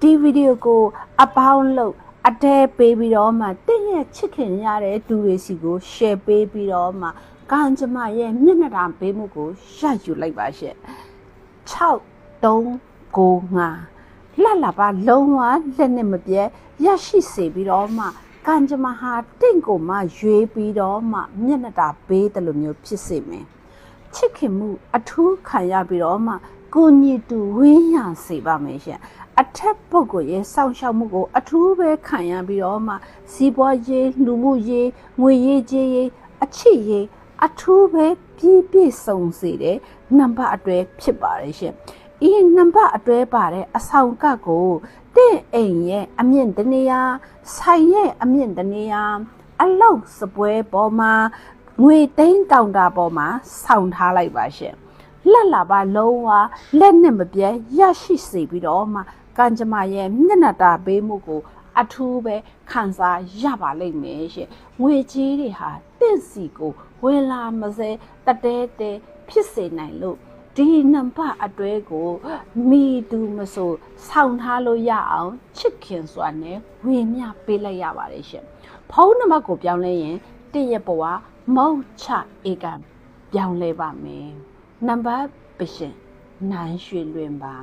ဒီဗီဒီယိုကိုအပေါင်းလို့အတဲပေးပြီးတော့မှတင့်ရဲ့ချစ်ခင်ရတဲ့သူတွေစီကို share ပေးပြီးတော့မှကံကြမ္မာရဲ့မျက်နှာတာပေးမှုကိုရယူလိုက်ပါရှင့်6 3 9 5လှလာပါလုံးဝလက်နဲ့မပြဲရရှိစေပြီးတော့မှကံကြမ္မာဟာတင့်ကိုမှရွေးပြီးတော့မှမျက်နှာတာပေးတယ်လို့မျိုးဖြစ်စေမယ်ချစ်ခင်မှုအထူးခံရပြီးတော့မှကိုညီတူဝင်းရစေပါမယ်ရှင် အထက်ပုဂ္ဂိုလ်ရဲ့စောင့်ရှောက်မှုကို အထူးပဲခံရပြီးတော့မှစီးပွားရေးလူမှုရေးငွေရေးကြေးရေးအချစ်ရေးအထူးပဲပြည့်ပြည့်စုံစေတဲ့နံပါတ်အတွဲဖြစ်ပါတယ်ရှင်။ဤနံပါတ်အတွဲပါတဲ့အဆောင်ကတ်ကိုတင့်အိမ်ရဲ့အမြင့်တနေရာဆိုင်ရဲ့အမြင့်တနေရာအလောက်စပွဲပေါ်မှာငွေသိန်းကောင်တာပေါ်မှာဆောင်းထားလိုက်ပါရှင်။ လက်လာပါလုံးဝလက်နဲ့မပြဲရရှိစေပြီးတော့မှကံကြမ္မာရဲ့မျက်နှာတာပေးမှုကိုအထူးပဲခံစားရပါလိမ့်မယ်ရှင်ငွေကြီးတွေဟာတင့်စီကိုဝယ်လာမစဲတတဲတဲဖြစ်စေနိုင်လို့ဒီနံပါတ်အတွဲကိုမိသူမဆိုဆောင်းထားလို့ရအောင်ချစ်ခင်စွာနဲ့ဝေမျှပေးလိုက်ရပါတယ်ရှင်ဖုန်းနံပါတ်ကိုပြောင်းလဲရင်တည့်ရဲ့ဘဝမောက်ချဧကံပြောင်းလဲပါမယ် နံပါတ်ပရှင်နိုင်ရွှေလွင်ပါ